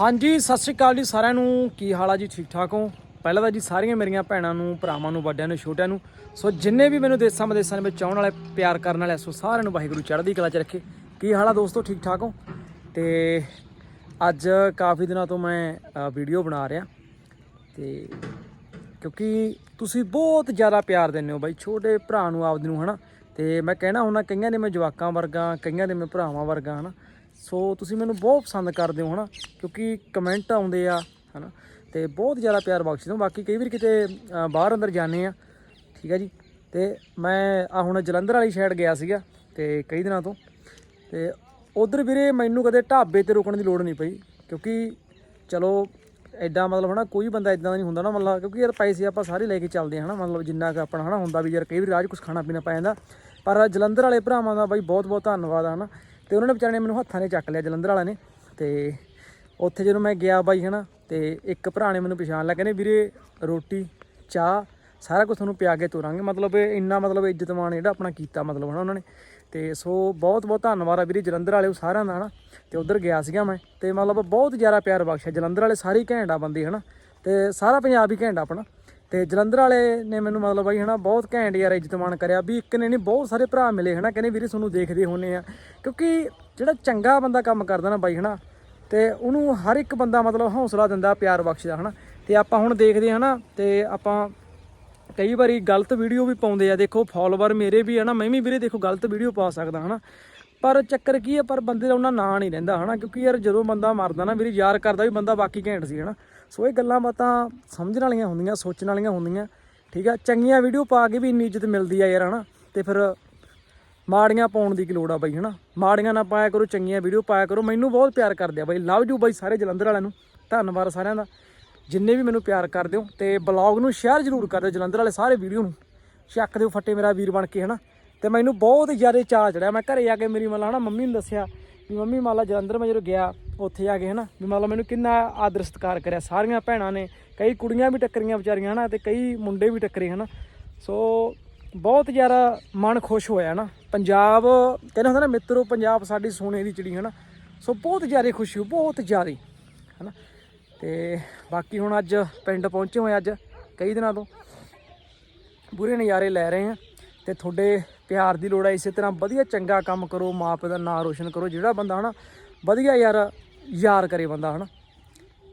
ਹਾਂਜੀ, ਸਤਿ ਸ਼੍ਰੀ ਅਕਾਲ ਜੀ ਸਾਰਿਆਂ ਨੂੰ। ਕੀ ਹਾਲ ਆ ਜੀ? ਠੀਕ ਠਾਕ ਹੋ? ਪਹਿਲਾਂ ਤਾਂ ਜੀ ਸਾਰੀਆਂ ਮੇਰੀਆਂ ਭੈਣਾਂ ਨੂੰ, ਭਰਾਵਾਂ ਨੂੰ, ਵੱਡਿਆਂ ਨੂੰ, ਛੋਟਿਆਂ ਨੂੰ, ਸੋ ਜਿੰਨੇ ਵੀ ਮੈਨੂੰ ਦੇਸਾਂ ਵਿਦੇਸਾਂ ਵਿੱਚ ਆਉਣ ਵਾਲੇ, ਪਿਆਰ ਕਰਨ ਵਾਲੇ ਸੋ ਸਾਰਿਆਂ ਨੂੰ ਵਾਹਿਗੁਰੂ ਚੜ੍ਹਦੀ ਕਲਾ 'ਚ ਰੱਖੇ। ਕੀ ਹਾਲ ਆ ਦੋਸਤੋ? ਠੀਕ ਠਾਕ ਹੋ? ਤੇ ਅੱਜ ਕਾਫੀ ਦਿਨਾਂ ਤੋਂ ਮੈਂ ਵੀਡੀਓ ਬਣਾ ਰਿਹਾ। ਤੇ ਕਿਉਂਕਿ ਤੁਸੀਂ ਬਹੁਤ ਜ਼ਿਆਦਾ ਪਿਆਰ ਦਿੰਦੇ ਹੋ ਬਾਈ, ਛੋਟੇ ਭਰਾ ਨੂੰ ਆਪਦੇ ਨੂੰ, ਹਨਾ? ਤੇ ਮੈਂ ਕਹਿਣਾ ਹੁੰਦਾ, ਕਈਆਂ ਦੇ ਮੈਂ ਜਵਾਕਾਂ ਵਰਗਾ, ਕਈਆਂ ਦੇ ਮੈਂ ਭਰਾਵਾਂ ਵਰਗਾ, ਹਨਾ? ਸੋ ਤੁਸੀਂ ਮੈਨੂੰ ਬਹੁਤ ਪਸੰਦ ਕਰਦੇ ਹੋ, ਹਨਾ? ਕਿਉਂਕਿ ਕਮੈਂਟ ਆਉਂਦੇ ਆ, ਹਨਾ? ਤੇ ਬਹੁਤ ਜ਼ਿਆਦਾ ਪਿਆਰ ਬਖਸ਼ਦੇ ਹੋ। ਬਾਕੀ ਕਈ ਵਾਰ ਕਿਤੇ ਬਾਹਰ ਅੰਦਰ ਜਾਂਦੇ ਆ, ਠੀਕ ਹੈ ਜੀ? ਤੇ ਮੈਂ, ਆ ਹੁਣ ਜਲੰਧਰ ਵਾਲੀ ਸਾਈਡ ਗਿਆ ਸੀਗਾ, ਤੇ ਕਈ ਦਿਨਾਂ ਤੋਂ। ਤੇ ਉਧਰ ਵੀਰੇ ਮੈਨੂੰ ਕਦੇ ਢਾਬੇ ਤੇ ਰੁਕਣ ਦੀ ਲੋੜ ਨਹੀਂ ਪਈ, ਕਿਉਂਕਿ ਚਲੋ ਐਡਾ ਮਤਲਬ, ਹਨਾ, ਕੋਈ ਬੰਦਾ ਇਦਾਂ ਦਾ ਨਹੀਂ ਹੁੰਦਾ ਨਾ, ਮਤਲਬ, ਕਿਉਂਕਿ ਯਾਰ ਪੈਸੇ ਆਪਾਂ ਸਾਰੇ ਲੈ ਕੇ ਚੱਲਦੇ ਹਾਂ ਹਨਾ? ਮਤਲਬ ਜਿੰਨਾ ਕੁ ਆਪਣਾ, ਹਨਾ, ਹੁੰਦਾ ਵੀ ਯਾਰ ਕਈ ਵਾਰ ਰਾਜ ਕੁਝ ਖਾਣਾ ਪੀਣਾ ਪੈ ਜਾਂਦਾ। ਪਰ ਜਲੰਧਰ ਵਾਲੇ ਭਰਾਵਾਂ ਦਾ ਬਾਈ ਬਹੁਤ ਬਹੁਤ ਧੰਨਵਾਦ ਆ, ਹਨਾ? ਤੇ ਉਹਨਾਂ ਨੇ ਵਿਚਾਰੇ ਨੇ ਮੈਨੂੰ ਹੱਥਾਂ ਨੇ ਚੱਕ ਲਿਆ, ਜਲੰਧਰ ਵਾਲਿਆਂ ਨੇ ਤੇ ਉੱਥੇ ਜਦੋਂ ਮੈਂ ਗਿਆ ਬਾਈ, ਹਨਾ, ਤੇ ਇੱਕ ਭਰਾ ਨੇ ਮੈਨੂੰ ਪਛਾਣ ਲਿਆ, ਕਹਿੰਦੇ, ਵੀਰੇ, ਰੋਟੀ, ਚਾਹ, ਸਾਰਾ ਕੁਝ ਤੁਹਾਨੂੰ ਪਿਆ ਕੇ ਤੋਰਾਂਗੇ। ਮਤਲਬ ਇਹ ਇੰਨਾ ਮਤਲਬ ਇੱਜ਼ਤ ਮਾਣ ਜਿਹੜਾ ਆਪਣਾ ਕੀਤਾ ਮਤਲਬ, ਹਨਾ, ਉਹਨਾਂ ਨੇ। ਤੇ ਸੋ ਬਹੁਤ ਬਹੁਤ ਧੰਨਵਾਦ ਆ ਵੀਰੇ, ਜਲੰਧਰ ਵਾਲਿਓ ਸਾਰਿਆਂ ਦਾ, ਹਨਾ। ਤੇ ਉਧਰ ਗਿਆ ਸੀਗਾ ਮੈਂ, ਤੇ ਮਤਲਬ ਬਹੁਤ ਜ਼ਿਆਦਾ ਪਿਆਰ ਬਖਸ਼ਿਆ ਜਲੰਧਰ ਵਾਲੇ ਸਾਰੇ ਹੀ ਘੈਂਟ ਆ ਬੰਦੇ, ਹਨਾ। ਤੇ ਸਾਰਾ ਪੰਜਾਬ ਹੀ ਘੈਂਟ ਆ ਆਪਣਾ। ਤੇ ਜਲੰਧਰ ਵਾਲੇ ਨੇ ਮੈਨੂੰ ਮਤਲਬ ਬਾਈ ਹਨਾ ਬਹੁਤ ਘੈਂਟ ਯਾਰ ਇੱਜ਼ਤ ਮਾਣ ਕਰਿਆ ਵੀ ਇੱਕ ਨੇ ਨਹੀਂ ਬਹੁਤ ਸਾਰੇ ਭਰਾ ਮਿਲੇ ਹਨਾ, ਕਹਿੰਦੇ ਵੀਰੇ ਤੁਹਾਨੂੰ ਦੇਖਦੇ ਹੁੰਨੇ ਆ। ਕਿਉਂਕਿ ਜਿਹੜਾ ਚੰਗਾ ਬੰਦਾ ਕੰਮ ਕਰਦਾ ਨਾ ਬਾਈ ਹਨਾ, ਤੇ ਉਹਨੂੰ ਹਰ ਇੱਕ ਬੰਦਾ ਮਤਲਬ ਹੌਸਲਾ ਦਿੰਦਾ, ਪਿਆਰ ਬਖਸ਼ਦਾ ਹਨਾ। ਤੇ ਆਪਾਂ ਹੁਣ ਦੇਖਦੇ ਹਨਾ, ਤੇ ਆਪਾਂ ਕਈ ਵਾਰੀ ਗਲਤ ਵੀਡੀਓ ਵੀ ਪਾਉਂਦੇ ਆ। ਦੇਖੋ ਫਾਲੋਵਰ ਮੇਰੇ ਵੀ ਹਨਾ ਮੈਂ ਵੀ ਵੀਰੇ ਦੇਖੋ ਗਲਤ ਵੀਡੀਓ ਪਾ ਸਕਦਾ ਹਨਾ। ਪਰ ਚੱਕਰ ਕੀ ਹੈ ਪਰ ਬੰਦੇ ਦਾ ਉਹਨਾਂ ਨਾਂ ਨਹੀਂ ਰਹਿੰਦਾ, ਹਨਾ? ਕਿਉਂਕਿ ਯਾਰ ਜਦੋਂ ਬੰਦਾ ਮਰਦਾ ਨਾ ਵੀਰੇ ਯਾਰ ਕਰਦਾ ਵੀ ਬੰਦਾ ਬਾਕੀ ਘੈਂਟ ਸੀ, ਹਨਾ? ਸੋ ਇਹ ਗੱਲਾਂ ਬਾਤਾਂ ਸਮਝਣ ਵਾਲੀਆਂ ਹੁੰਦੀਆਂ, ਸੋਚਣ ਵਾਲੀਆਂ ਹੁੰਦੀਆਂ, ਠੀਕ ਆ? ਚੰਗੀਆਂ ਵੀਡੀਓ ਪਾ ਕੇ ਵੀ ਇੰਨੀ ਇੱਜ਼ਤ ਮਿਲਦੀ ਆ ਯਾਰ, ਹਨਾ? ਤੇ ਫਿਰ ਮਾੜੀਆਂ ਪਾਉਣ ਦੀ ਕੀ ਲੋੜ ਆ ਬਾਈ, ਹਨਾ? ਮਾੜੀਆਂ ਨਾ ਪਾਇਆ ਕਰੋ, ਚੰਗੀਆਂ ਵੀਡੀਓ ਪਾਇਆ ਕਰੋ। ਮੈਨੂੰ ਬਹੁਤ ਪਿਆਰ ਕਰਦੇ ਆ ਬਾਈ। ਲਵ ਯੂ ਬਾਈ ਸਾਰੇ ਜਲੰਧਰ ਵਾਲਿਆਂ ਨੂੰ। ਧੰਨਵਾਦ ਸਾਰਿਆਂ ਦਾ। ਜਿੰਨੇ ਵੀ ਮੈਨੂੰ ਪਿਆਰ ਕਰਦੇ ਹੋ, ਤੇ ਬਲੌਗ ਨੂੰ ਸ਼ੇਅਰ ਜ਼ਰੂਰ ਕਰ ਦਿਓ ਜਲੰਧਰ ਵਾਲੇ ਸਾਰੇ ਵੀਡੀਓ ਨੂੰ। ਚੱਕ ਦਿਓ ਫੱਟੇ ਮੇਰਾ ਵੀਰ ਬਣ ਕੇ, ਹਨਾ? ਤੇ ਮੈਨੂੰ ਬਹੁਤ ਜ਼ਿਆਦਾ ਚਾਅ ਚੜਿਆ। ਮੈਂ ਘਰੇ ਆ ਕੇ ਮੇਰੀ ਮਤਲਬ ਹਨਾ, ਮੰਮੀ ਨੂੰ ਦੱਸਿਆ ਵੀ ਮੰਮੀ ਮਾਲਾ ਜਲੰਧਰ ਮੈਂ ਜਦੋਂ ਗਿਆ, ਉੱਥੇ ਜਾ ਕੇ ਹਨਾ, ਵੀ ਮਤਲਬ ਮੈਨੂੰ ਕਿੰਨਾ ਆਦਰ ਸਤਿਕਾਰ ਕਰਿਆ। ਸਾਰੀਆਂ ਭੈਣਾਂ ਨੇ, ਕਈ ਕੁੜੀਆਂ ਵੀ ਟੱਕਰੀਆਂ ਵਿਚਾਰੀਆਂ ਹਨਾ, ਤੇ ਕਈ ਮੁੰਡੇ ਵੀ ਟੱਕਰੇ ਹਨਾ। ਸੋ ਬਹੁਤ ਜ਼ਿਆਦਾ ਮਨ ਖੁਸ਼ ਹੋਇਆ ਨਾ ਪੰਜਾਬ, ਕਹਿੰਦੇ ਹੁੰਦਾ ਨਾ ਮਿੱਤਰੋ, ਪੰਜਾਬ ਸਾਡੀ ਸੋਨੇ ਦੀ ਚਿੜੀ ਹਨਾ। ਸੋ ਬਹੁਤ ਜ਼ਿਆਦਾ ਖੁਸ਼ੀ ਹੋ ਬਹੁਤ ਜ਼ਿਆਦਾ ਹਨਾ। ਤੇ ਬਾਕੀ ਹੁਣ ਅੱਜ ਪਿੰਡ ਪਹੁੰਚੇ ਹੋਏ ਅੱਜ, ਕਈ ਦਿਨਾਂ ਤੋਂ। ਬੁਰੇ ਨਜ਼ਾਰੇ ਲੈ ਰਹੇ ਆ। ਤੇ ਤੁਹਾਡੇ ਪਿਆਰ ਦੀ ਲੋੜ ਹੈ ਇਸੇ ਤਰ੍ਹਾਂ ਵਧੀਆ ਚੰਗਾ ਕੰਮ ਕਰੋ, ਮਾਂ ਪਿਓ ਦਾ ਨਾਂ ਰੋਸ਼ਨ ਕਰੋ, ਜਿਹੜਾ ਬੰਦਾ ਹਨਾ, ਵਧੀਆ ਯਾਰ ਯਾਰ ਕਰੇ ਬੰਦਾ ਹਨਾ।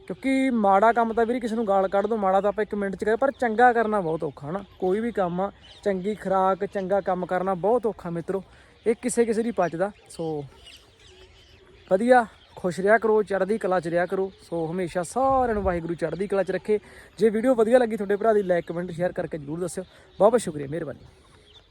ਕਿਉਂਕਿ ਮਾੜਾ ਕੰਮ ਤਾਂ ਵੀਰੇ ਕਿਸੇ ਨੂੰ ਗਾਲ ਕੱਢ ਦੋ, ਮਾੜਾ ਤਾਂ ਆਪਾਂ ਇੱਕ ਮਿੰਟ ਚ ਕਰੇ, ਪਰ ਚੰਗਾ ਕਰਨਾ ਬਹੁਤ ਔਖਾ ਹਨਾ। ਕੋਈ ਵੀ ਕੰਮ ਆ, ਚੰਗੀ ਖੁਰਾਕ, ਚੰਗਾ ਕੰਮ ਕਰਨਾ ਬਹੁਤ ਔਖਾ ਮਿੱਤਰੋ, ਇਹ ਕਿਸੇ ਕਿਸੇ ਦੀ ਪਚਦਾ ਸੋ ਵਧੀਆ, ਖੁਸ਼ ਰਿਹਾ ਕਰੋ, ਚੜ੍ਹਦੀ ਕਲਾ ਚ ਰਿਹਾ ਕਰੋ। ਸੋ ਹਮੇਸ਼ਾ ਸਾਰਿਆਂ ਨੂੰ ਵਾਹਿਗੁਰੂ ਚੜ੍ਹਦੀ ਕਲਾ ਚ ਰੱਖੇ। ਜੇ ਵੀਡੀਓ ਵਧੀਆ ਲੱਗੀ ਤੁਹਾਡੇ ਭਰਾ ਦੀ ਲਾਈਕ ਕਮੈਂਟ ਸ਼ੇਅਰ ਕਰਕੇ ਜਰੂਰ ਦੱਸਿਓ। ਬਹੁਤ ਬਹੁਤ ਸ਼ੁਕਰੀਆ, ਮਿਹਰਬਾਨੀ।